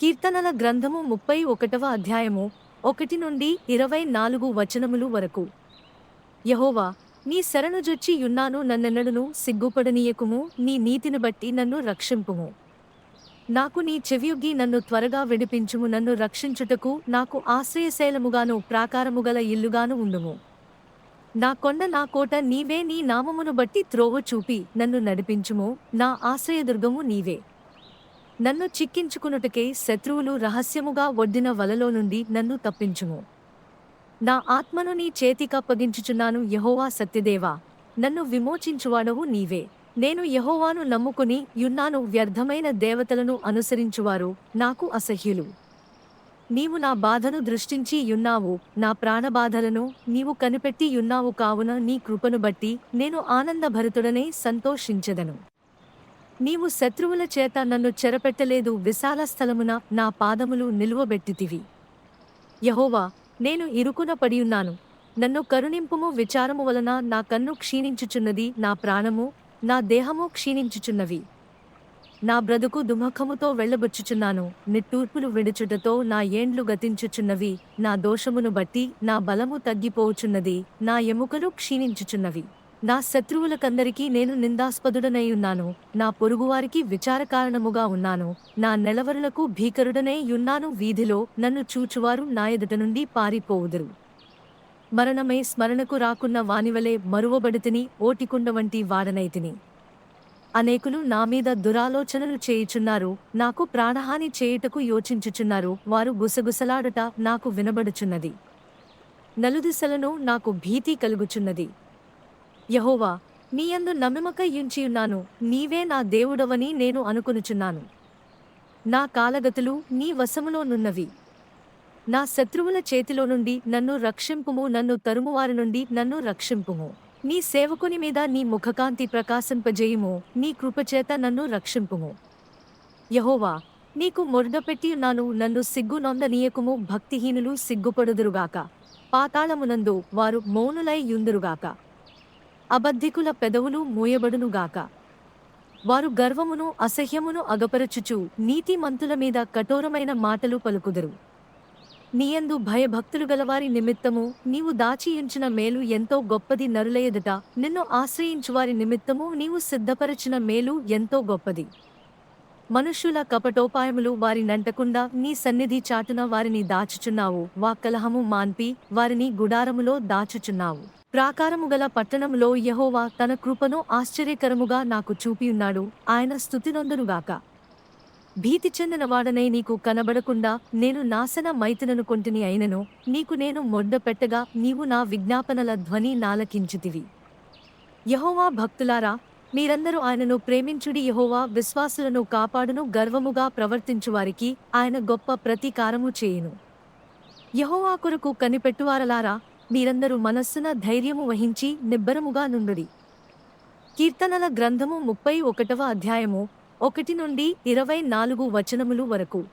కీర్తనల గ్రంథము ముప్పై ఒకటవ అధ్యాయము ఒకటి నుండి ఇరవై నాలుగు వచనములు వరకు. యహోవా నీ శరణుజొచ్చి యున్నాను నన్నెన్నడును సిగ్గుపడనీయకుము నీ నీతిని బట్టి నన్ను రక్షింపుము. నాకు నీ చెవియొగ్గి నన్ను త్వరగా విడిపించుము నన్ను రక్షించుటకు నాకు ఆశ్రయశైలముగాను ప్రాకారముగల ఇల్లుగాను ఉండుము. నా కొండ నా కోట నీవే నీ నామమును బట్టి త్రోవ చూపి నన్ను నడిపించుము నా ఆశ్రయదుర్గము నీవే. నన్ను చిక్కించుకునుటకే శత్రువులు రహస్యముగా ఒడ్డిన వలలో నుండి నన్ను తప్పించుము. నా ఆత్మను నీ చేతికప్పగించుచున్నాను యహోవా సత్యదేవా. నన్ను విమోచించువాడవు నీవే. నేను యహోవాను నమ్ముకుని యున్నాను వ్యర్థమైన దేవతలను అనుసరించువారు నాకు అసహ్యులు. నీవు నా బాధను దృష్టించి యున్నావు. నా ప్రాణబాధలను నీవు కనిపెట్టి యున్నావు కావున నీ కృపను బట్టి నేను ఆనందభరితుడనే సంతోషించెదను. నీవు శత్రువుల చేత నన్ను చెరపెట్టలేదు విశాల స్థలమున నా పాదములు నిలువబెట్టితివి. యహోవా నేను ఇరుకున పడియున్నాను. నన్ను కరుణింపుము విచారము వలన నా కన్ను క్షీణించుచున్నది నా ప్రాణము నా దేహము క్షీణించుచున్నవి. నా బ్రతుకు దుమఖముతో వెళ్ళబుచ్చుచున్నాను. నిట్టూర్పులు విడుచుటతో నా ఏండ్లు గతించుచున్నవి. నా దోషమును బట్టి నా బలము తగ్గిపోవుచున్నది. నా ఎముకలు క్షీణించుచున్నవి. నా శత్రువులకందరికీ నేను నిందాస్పదుడనై ఉన్నాను నా పొరుగువారికి విచారకారణముగా ఉన్నాను. నా నెలవరులకు భీకరుడనై ఉన్నాను వీధిలో నన్ను చూచువారు నా ఎదుట నుండి పారిపోవుదురు. మరణమై స్మరణకు రాకున్న వానివలే మరువబడితిని ఓటికుండ వంటి వాడనైతిని. అనేకులు నా మీద దురాలోచనలు చేయుచున్నారు నాకు ప్రాణహాని చేయుటకు యోచించుచున్నారు వారు గుసగుసలాడుట నాకు వినబడుచున్నది. నలుదిశలను నాకు భీతి కలుగుచున్నది. యహోవా నీయందు నమ్మిమక యుంచియున్నాను నీవే నా దేవుడవని నేను అనుకొనుచున్నాను. నా కాలగతులు నీ వశములోనున్నవి నా శత్రువుల చేతిలో నుండి నన్ను రక్షింపుము నన్ను తరుమువారి నుండి నన్ను రక్షింపుము. నీ సేవకుని మీద నీ ముఖకాంతి ప్రకాశింపజేయుము. నీ కృపచేత నన్ను రక్షింపుము. యహోవా నీకు మొర్డపెట్టి ఉన్నాను. నన్ను సిగ్గు నొందనీయకుము భక్తిహీనులు సిగ్గుపడుదురుగాక. పాతాళమునందు వారు మౌనులై యుందురుగాక అబద్ధికుల పెదవులు మూయబడునుగాక వారు గర్వమును అసహ్యమును అగపరచుచు నీతిమంతుల మీద కఠోరమైన మాటలు పలుకుదరు. నీయందు భయభక్తులు గలవారి నిమిత్తము నీవు దాచియించిన మేలు ఎంతో గొప్పది నరులయదుట నిన్ను ఆశ్రయించువారి నిమిత్తము నీవు సిద్ధపరచిన మేలు ఎంతో గొప్పది. మనుష్యుల కపటోపాయములు వారి నంటకుండా నీ సన్నిధి చాటున వారిని దాచుచున్నావు వాక్కలహము మాన్పి వారిని గుడారములో దాచుచున్నావు. ప్రాకారము గల పట్టణములో యహోవా తన కృపను ఆశ్చర్యకరముగా నాకు చూపియున్నాడు ఆయన స్థుతినందునుగాక భీతి చెందిన వాడనై నీకు కనబడకుండా నేను నాశన మైతునను కొంటిని అయినను. నీకు నేను మొడ్డ పెట్టగా నీవు నా విజ్ఞాపనల ధ్వని నాలకించితివి. యహోవా భక్తులారా మీరందరూ ఆయనను ప్రేమించుడి యహోవా విశ్వాసులను కాపాడును గర్వముగా ప్రవర్తించువారికి ఆయన గొప్ప ప్రతీకారము చేయును. యహోవా కొరకు కనిపెట్టువారలారా మీరందరూ మనస్సున ధైర్యము వహించి నిబ్బరముగా నుండుడి. కీర్తనల గ్రంథము ముప్పై ఒకటవ అధ్యాయము ఒకటి నుండి ఇరవై నాలుగు వచనములు వరకు.